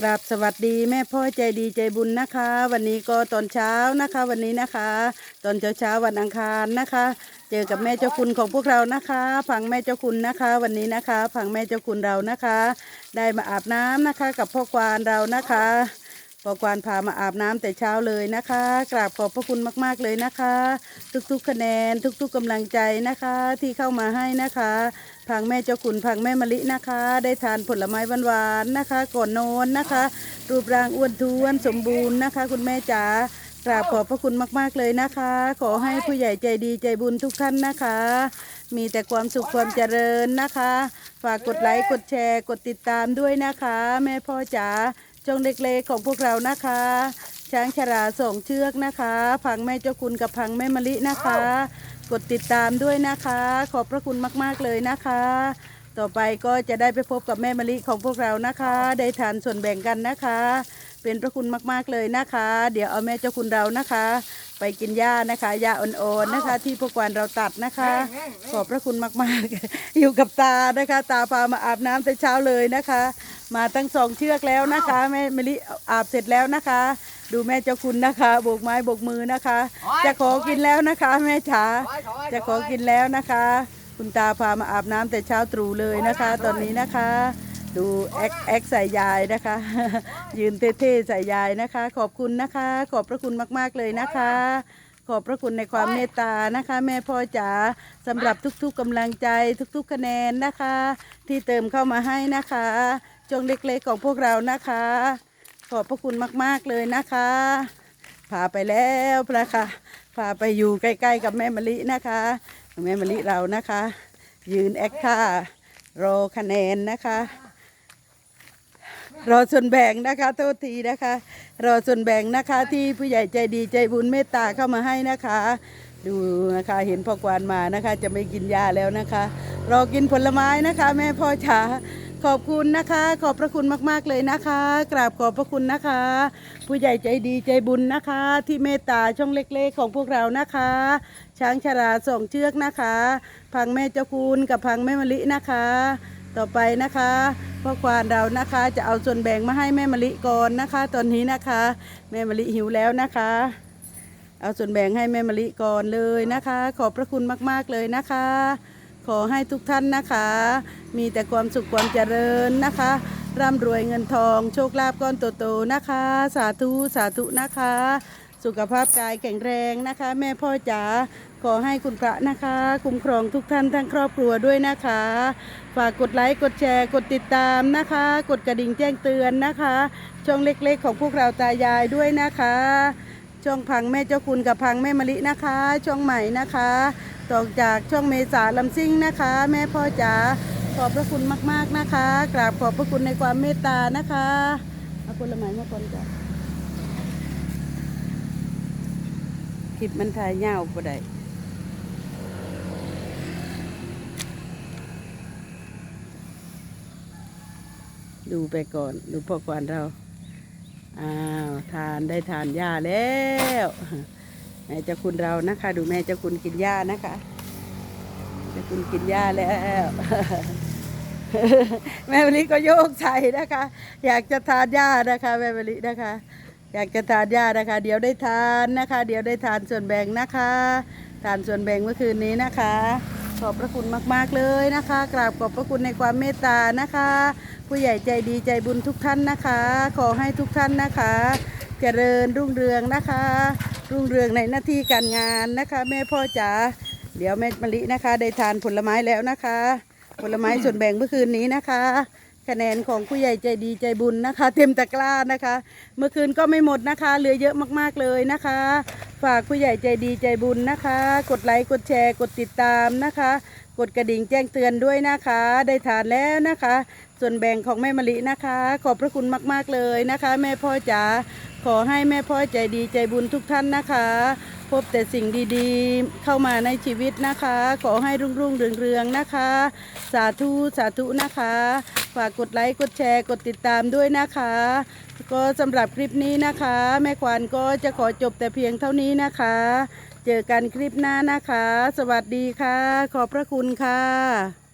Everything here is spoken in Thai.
กราบสวัสดีแม่พ่อใจดีใจบุญนะคะ วันนี้ก็ตอนเช้านะคะ วันนี้นะคะ ตอนเช้าเช้าวันอังคารนะคะ เจอกับแม่เจ้าคุณของพวกเรานะคะพังแม่เจ้าคุณนะคะ วันนี้นะคะพังแม่เจ้าคุณเรานะคะ ได้มาอาบน้ำนะคะ กับพ่อควานเรานะคะ พอกวานพามาอาบน้ำแต่เช้าเลยนะคะ กราบขอบพระคุณมากๆเลยนะคะ ทุกๆคะแนนทุกๆกำลังใจนะคะ ที่เข้ามาให้นะคะพังแม่เจ้าขุนพังแม่มะลินะคะ ได้ทานผลไม้หวานๆนะคะ ก่อนนอนนะคะ รูปร่างอ้วนท้วนสมบูรณ์นะคะ คุณแม่จ๋า กราบขอบพระคุณมาก ๆ เลยนะคะ ขอให้ผู้ใหญ่ใจดีใจบุญทุกท่านนะคะ มีแต่ความสุขความเจริญนะคะ ฝากกดไลค์กดแชร์ กดติดตามด้วยนะคะ แม่พ่อจ๋าจงเล็กๆของพวกเรานะคะ ช้างชราส่งเชือกนะคะ พังแม่เจ้าคุณกับพังแม่มะลินะคะ กดติดตามด้วยนะคะ ขอบพระคุณมากๆเลยนะคะ ต่อไปก็จะได้ไปพบกับแม่มะลิของพวกเรานะคะ ได้ทานส่วนแบ่งกันนะคะ เป็นพระคุณมากๆเลยนะคะ เดี๋ยวเอาแม่เจ้าคุณเรานะคะ ไปกินหญ้านะคะหญ้าอ่อนๆนะคะ ที่พวกวานเราตัดนะคะ ขอบพระคุณมากๆ อยู่กับตานะคะ ตาพามาอาบน้ำแต่เช้าเลยนะคะ มาตั้งสองเชือกแล้วนะคะแม่มะลิอาบเสร็จแล้วนะคะ ดูแม่เจ้าคุณนะคะโบกไม้โบกมือนะคะ จะขอกินแล้วนะคะ แม่จ๋าจะขอกินแล้วนะคะ คุณตาพามาอาบน้ำแต่เช้าตรู่เลยนะคะ ตอนนี้นะคะ ดูแอคแอคใส่ยายนะคะ ยืนเท่ๆใส่ยายนะคะ ขอบคุณนะคะ ขอบพระคุณมากๆเลยนะคะ ขอบพระคุณในความเมตตานะคะ แม่พ่อจ๋าสำหรับทุกๆกำลังใจทุกๆคะแนนนะคะ ที่เติมเข้ามาให้นะคะจงเล็กๆของพวกเรานะคะ ขอบพระคุณมากๆเลยนะคะพาไปแล้วนะคะพาไปอยู่ใกล้ๆกับแม่มะลินะคะแม่มะลิเรานะคะ ยืนแอคท่ารอคะแนนนะคะ รอส่วนแบ่งนะคะโทษทีนะคะ รอส่วนแบ่งนะคะที่ผู้ใหญ่ใจดีใจบุญเมตตาเข้ามาให้นะคะ ดูนะคะเห็นพ่อกวานมานะคะ จะไม่กินยาแล้วนะคะ รอกินผลไม้นะคะ แม่พ่อจ๋าขอบคุณนะคะ ขอบพระคุณมาก ๆ เลยนะคะ กราบขอบพระคุณนะคะ ผู้ใหญ่ใจดีใจบุญนะคะ ที่เมตตาช่องเล็ก ๆ ของพวกเรานะคะ ช้างชราส่งเชือกนะคะ พังแม่เจ้าคุณกับพังแม่มะลินะคะ ต่อไปนะคะ พ่อควานเรานะคะ จะเอาส่วนแบ่งมาให้แม่มะลิก่อนนะคะ ตอนนี้นะคะ แม่มะลิหิวแล้วนะคะ เอาส่วนแบ่งให้แม่มะลิก่อนเลยนะคะ ขอบพระคุณมากๆเลยนะคะ ขอให้ทุกท่านนะคะ มีแต่ความสุขความเจริญนะคะร่ำรวยเงินทอง โชคลาภก้อนโตๆนะคะ สาธุสาธุนะคะ สุขภาพกายแข็งแรงนะคะ แม่พ่อจ๋าขอให้คุณพระนะคะ คุ้มครองทุกท่านทั้งครอบครัวด้วยนะคะ ฝากกดไลค์กดแชร์กดติดตามนะคะ กดกระดิ่งแจ้งเตือนนะคะ ช่องเล็กๆ ของพวกเราตายายด้วยนะคะ ช่องพังแม่เจ้าคุณกับพังแม่มะลินะคะ ช่องใหม่นะคะต่อจากช่องเมษาลำซิ่งนะคะ แม่พ่อจ๋าขอบพระคุณมาก ๆนะคะ กราบขอบพระคุณในความเมตตานะคะเอาผลไม้มาก่อนจ้ะ คลิปมันถ่ายยาวบ่ได้ดูไปก่อน ดูพ่อกวานเรา อ้าวทานได้ทานหญ้าแล้วแม่เจ้าคุณเรานะคะ ดูแม่เจ้าคุณกินหญ้านะคะเจ้าคุณกินหญ้าแล้ว แม่มะลิก็โยกใส่นะคะ อยากจะทานหญ้านะคะ แม่มะลินะคะ อยากจะทานหญ้านะคะ เดี๋ยวได้ทานนะคะ เดี๋ยวได้ทานส่วนแบ่งนะคะ ทานส่วนแบ่งเมื่อคืนนี้นะคะ ขอบพระคุณมากๆเลยนะคะ กราบขอบพระคุณในความเมตตานะคะ ผู้ใหญ่ใจดีใจบุญทุกท่านนะคะ ขอให้ทุกท่านนะคะ เจริญรุ่งเรืองนะคะ รุ่งเรืองในหน้าที่การงานนะคะ แม่พ่อจ๋าเดี๋ยวแม่มะลินะคะ ได้ทานผลไม้แล้วนะคะ ผลไม้ส่วนแบ่งเมื่อคืนนี้นะคะ คะแนนของผู้ใหญ่ใจดีใจบุญนะคะ เต็มตะกร้านะคะ เมื่อคืนก็ไม่หมดนะคะเหลือเยอะมากๆเลยนะคะ ฝากผู้ใหญ่ใจดีใจบุญนะคะ กดไลค์กดแชร์ กดติดตามนะคะ กดกระดิ่งแจ้งเตือนด้วยนะคะ ได้ทานแล้วนะคะ ส่วนแบ่งของแม่มะลินะคะ ขอบพระคุณมากๆเลยนะคะ แม่พ่อจ๋าขอให้แม่พ่อใจดีใจบุญทุกท่านนะคะ พบแต่สิ่งดีๆ เข้ามาในชีวิตนะคะ ขอให้รุ่งรุ่งเรืองเรืองนะคะ สาธุ สาธุนะคะ ฝากกดไลค์ กดแชร์ กดติดตามด้วยนะคะ ก็สำหรับคลิปนี้นะคะ แม่ควานก็จะขอจบแต่เพียงเท่านี้นะคะ เจอกันคลิปหน้านะคะ สวัสดีค่ะ ขอบพระคุณค่ะ